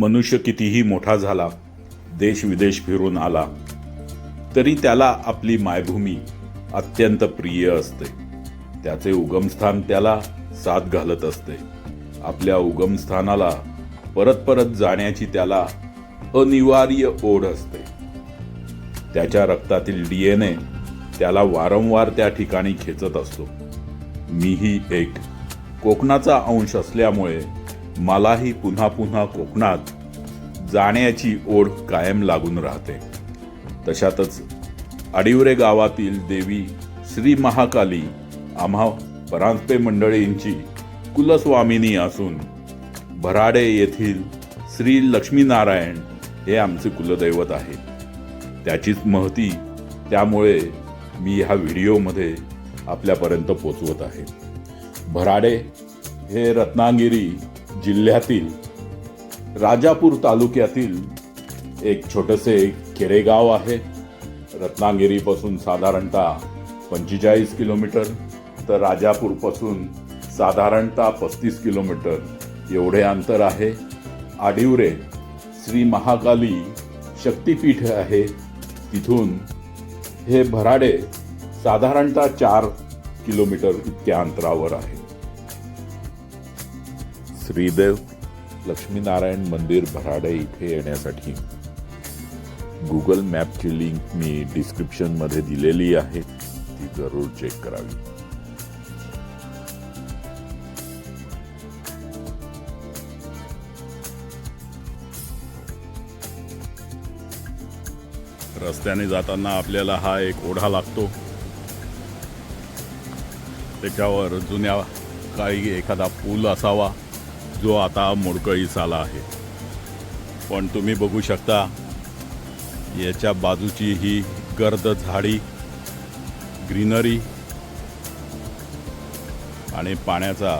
मनुष्य कितीही मोठा झाला देश विदेश फिरून आला तरी त्याला आपली मायभूमी अत्यंत प्रिय असते. त्याचे उगमस्थान त्याला साथ घालत असते. आपल्या उगमस्थानाला परत परत जाण्याची त्याला अनिवार्य ओढ असते. त्याच्या रक्तातील डीएनए त्याला वारंवार त्या ठिकाणी खेचत असतो. मीही एक कोकणाचा अंश असल्यामुळे मलाही पुन्हा पुन्हा कोकणात जाण्याची ओढ कायम लागून राहते. तशातच अडिवरे गावातील देवी श्री महाकाली आम्हा परांजपे मंडळींची कुलस्वामिनी असून भराडे येथील श्री लक्ष्मीनारायण हे आमचे कुलदैवत आहे. त्याचीच महती त्यामुळे मी ह्या व्हिडिओमध्ये आपल्यापर्यंत पोचवत आहे. भराडे हे रत्नागिरी जिल्ह्यातील राजापूर तालुक्यातील एक छोटसे खेडेगाव आहे. रत्नागिरीपासून साधारणतः पंचेचाळीस किलोमीटर, तर राजापूरपासून साधारणतः पस्तीस किलोमीटर एवढे अंतर आहे. आडिवरे श्री महाकाली शक्तीपीठ आहे. तिथून हे भराडे साधारणतः चार किलोमीटर इतक्या अंतरावर आहे. श्रीदेव लक्ष्मीनारायण मंदिर भराडे इथे येण्यासाठी. गुगल मॅपची लिंक मी डिस्क्रिप्शनमध्ये दिलेली आहे. ती जरूर चेक करावी. रस्त्याने जाताना आपल्याला हा एक ओढा लागतो. त्याच्यावर जुन्या काळी एखादा पूल असावा. जो आता मोडकळीस आला आहे. पण तुम्ही बघू शकता याच्या बाजूची ही गर्द झाडी ग्रीनरी आणि पाण्याचा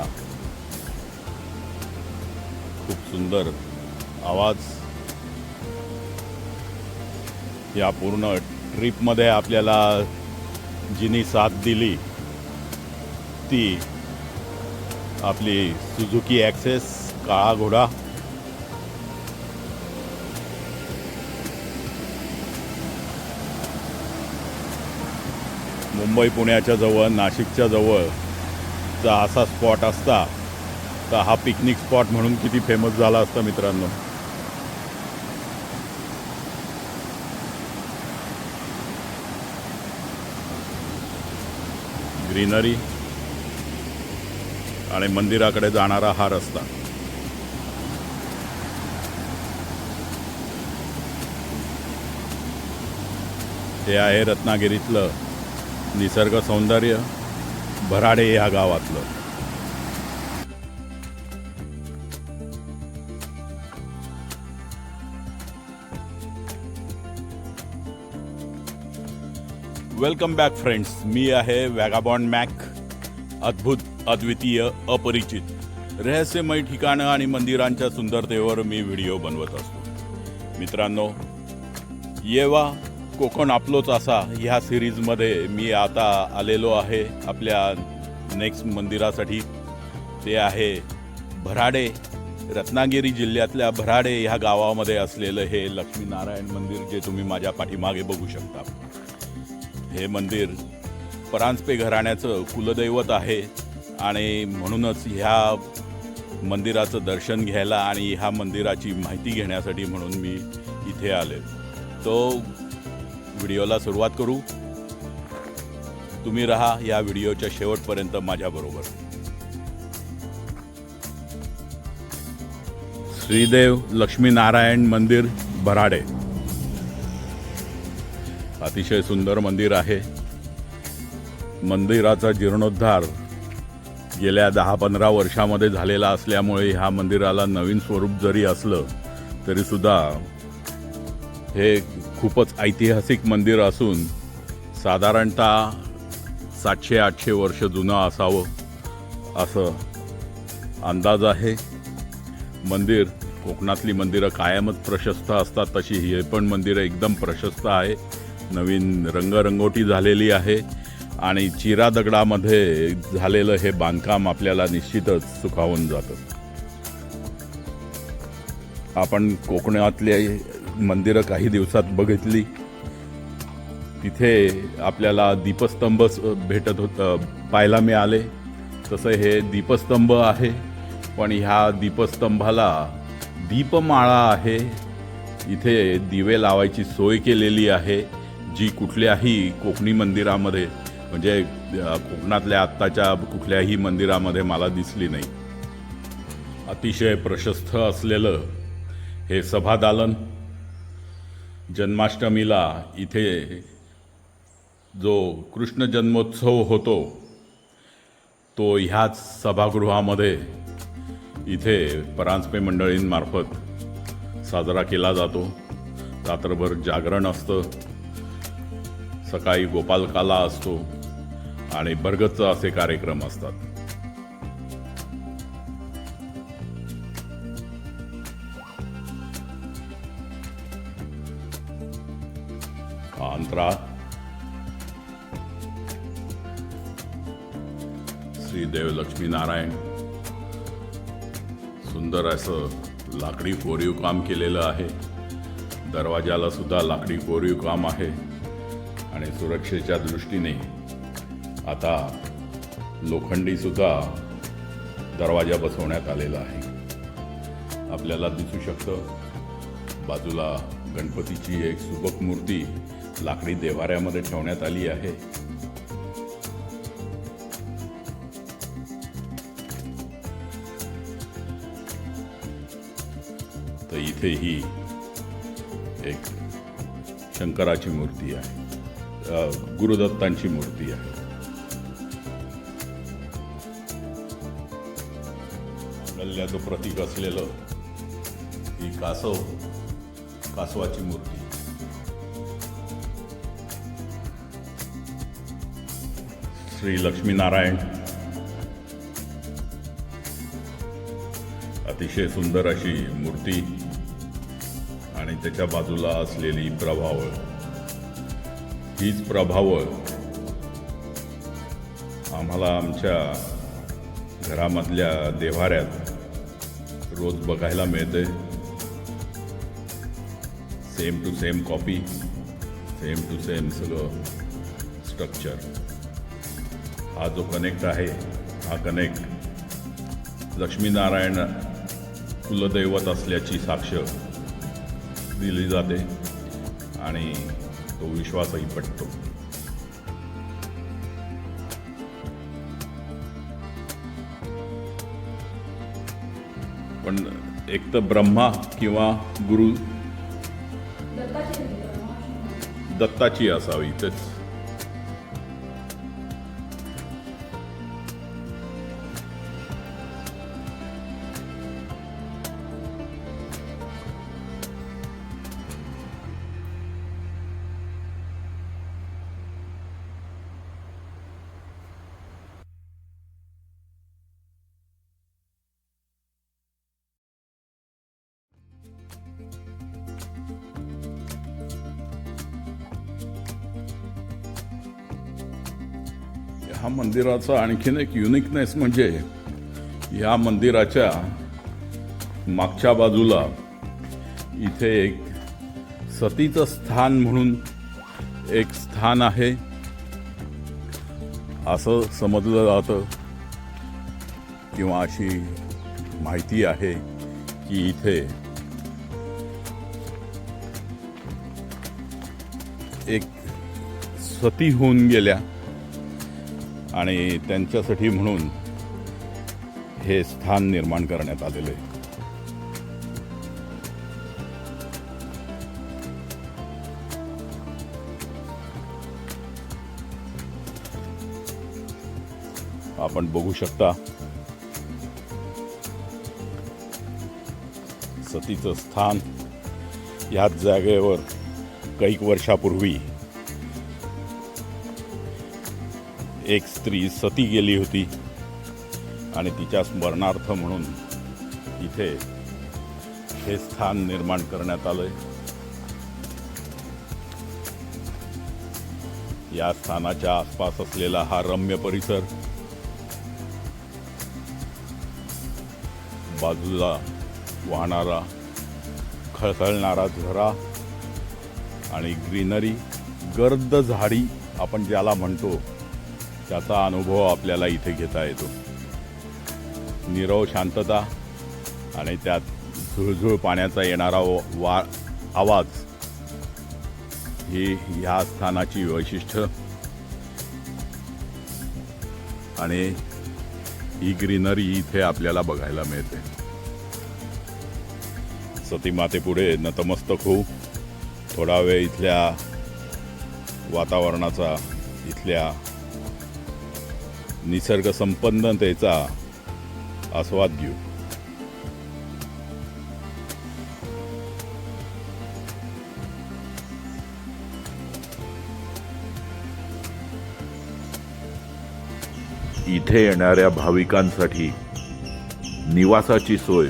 खूप सुंदर आवाज या पूर्ण ट्रिपमध्ये आपल्याला जिनी साथ दिली ती आपली सुझुकी ॲक्सेस काळा घोडा. मुंबई पुण्याच्या जवळ नाशिकच्या जवळचा असा स्पॉट असता तर हा पिकनिक स्पॉट म्हणून किती फेमस झाला असता मित्रांनो. ग्रीनरी आणि मंदिराकडे जाणारा हा रस्ता. हे आहे रत्नागिरीतलं निसर्ग सौंदर्य भराडे ह्या गावातलं. वेलकम बॅक फ्रेंड्स मी आहे वॅगाबॉन्ड मॅक. अद्भुत अद्वितीय अपरिचित. रहस्यमय ठिकाणं आणि मंदिरांच्या सुंदरतेवर मी व्हिडिओ बनवत असतो. मित्रांनो येवा कोकण आपलोच असा. ह्या सिरीजमध्ये मी आता आलेलो आहे आपल्या नेक्स्ट मंदिरासाठी. ते आहे भराडे रत्नागिरी जिल्ह्यातल्या भराडे ह्या गावामध्ये असलेलं हे लक्ष्मीनारायण मंदिर जे तुम्ही माझ्या पाठीमागे बघू शकता. हे मंदिर परांजपे घराण्याचं कुलदैवत आहे. आणि म्हणूनच ह्या मंदिराचं दर्शन घ्यायला आणि ह्या मंदिराची माहिती घेण्यासाठी म्हणून मी इथे आले. तो व्हिडिओला सुरुवात करू. तुम्ही राहा या व्हिडिओच्या शेवटपर्यंत माझ्याबरोबर श्रीदेव लक्ष्मीनारायण मंदिर भराडे. अतिशय सुंदर मंदिर आहे. मंदिराचा जीर्णोद्धार गेल्या दहा पंधरा वर्षामध्ये झालेला असल्यामुळे ह्या मंदिराला नवीन स्वरूप जरी असलं तरीसुद्धा हे खूपच ऐतिहासिक मंदिर असून साधारणतः सातशे आठशे वर्ष जुनं असावं असं अंदाज आहे. मंदिर कोकणातली मंदिरं कायमच प्रशस्त असतात तशी हे पण मंदिरं एकदम प्रशस्त आहे. नवीन रंगरंगोटी झालेली आहे. आणि चिरा दगडामध्ये झालेलं हे बांधकाम आपल्याला निश्चितच सुखावून जातं. आपण कोकणातले मंदिरं काही दिवसात बघितली. तिथे आपल्याला दीपस्तंभ भेटत होतं पाहायला मिळाले. तसं हे दीपस्तंभ आहे पण ह्या दीपस्तंभाला दीपमाळा आहे. इथे दिवे लावायची सोय केलेली आहे जी कुठल्याही कोकणी मंदिरामध्ये म्हणजे कोकणातल्या आत्ताच्या कुठल्याही मंदिरामध्ये मला दिसली नाही. अतिशय प्रशस्त असलेलं हे सभादालन जन्माष्टमीला इथे जो कृष्ण जन्मोत्सव होतो तो ह्याच सभागृहामध्ये इथे परांजपे मंडळींमार्फत साजरा केला जातो. रात्रभर जागरण असतं सकाळी गोपालकाला असतो आणि बरगतचं असे कार्यक्रम असतात. अंतरा. श्री देव लक्ष्मीनारायण सुंदर असं लाकडी कोरीव काम केलेलं आहे. दरवाजाला सुद्धा लाकडी कोरीव काम आहे. आणि सुरक्षेच्या दृष्टीने आता लोखंडीसुद्धा दरवाजा बसवण्यात आलेला आहे. आपल्याला दिसू शकतं बाजूला गणपतीची एक सुबक मूर्ती लाकडी देवाऱ्यामध्ये ठेवण्यात आली आहे. तर इथे ही एक शंकराची मूर्ती आहे गुरुदत्तांची मूर्ती आहे. गल्ल्याचं प्रतीक असलेलं ही कासव कासवाची मूर्ती. श्री लक्ष्मीनारायण. अतिशय सुंदर अशी मूर्ती आणि त्याच्या बाजूला असलेली प्रभावळ. हीच प्रभावळ आम्हाला आमच्या घरामधल्या देव्हाऱ्यात रोज बघायला मिळते same to same copy same to same सगळं स्ट्रक्चर हा जो कनेक्ट आहे हा कनेक्ट लक्ष्मीनारायण कुलदैवत असल्याची साक्ष दिली जाते आणि तो विश्वासही पटतो. पण एक तर ब्रह्मा किंवा गुरु दत्ताची असावी तेच. ह्या मंदिराचा आणखीन एक युनिकनेस म्हणजे या मंदिराच्या मागच्या बाजूला इथे एक सतीचं स्थान म्हणून एक स्थान आहे. असं समजलं जातं किंवा अशी माहिती आहे की इथे एक सती होऊन गेल्या. आणि त्यांच्यासाठी म्हणून हे स्थान निर्माण करण्यात आलेलं आहे. आपण बघू शकता सतीचं स्थान ह्याच जागेवर कैक वर्षापूर्वी एक स्त्री सती गेली होती. आणि तिच्या स्मरणार्थ म्हणून इथे हे स्थान निर्माण करण्यात आलंय. या स्थानाच्या आसपास असलेला हा रम्य परिसर बाजूला वाहणारा खळखळणारा झरा आणि ग्रीनरी गर्द झाडी आपण ज्याला म्हणतो त्याचा अनुभव आपल्याला इथे घेता येतो. निरव शांतता आणि त्यात झुळझुळ पाण्याचा येणारा व- वा आवाज ही ह्या स्थानाची वैशिष्ट्य. आणि ही ग्रीनरी इथे आपल्याला बघायला मिळते. सती मातेपुढे नतमस्तक होऊ. थोडा वेळ इथल्या वातावरणाचा इथल्या निसर्ग संपन्नतेचा आस्वाद घेऊ. इथे येणाऱ्या भाविकांसाठी निवासाची सोय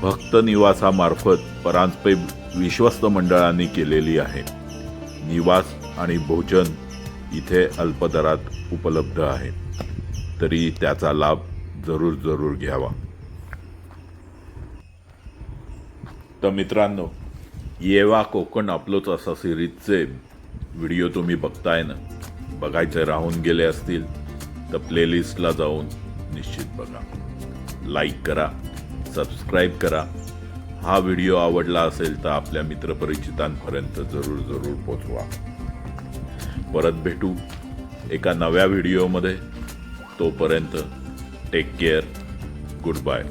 भक्त निवासामार्फत परांजपे विश्वस्त मंडळांनी केलेली आहे. निवास आणि भोजन इथे अल्पदरात उपलब्ध आहे. तरी त्याचा लाभ जरूर जरूर घ्यावा. तर मित्रांनो येवा कोकण आपलोच असा सिरीजचे व्हिडिओ तुम्ही बघताय ना? बघायचे राहून गेले असतील तर प्लेलिस्टला जाऊन निश्चित बघा. लाईक करा सबस्क्राईब करा. हा व्हिडिओ आवडला असेल तर आपल्या मित्रपरिचितांपर्यंत जरूर जरूर पोचवा. परत भेटू एका नव्या व्हिडिओमध्ये तोपर्यंत टेक केअर गुड बाय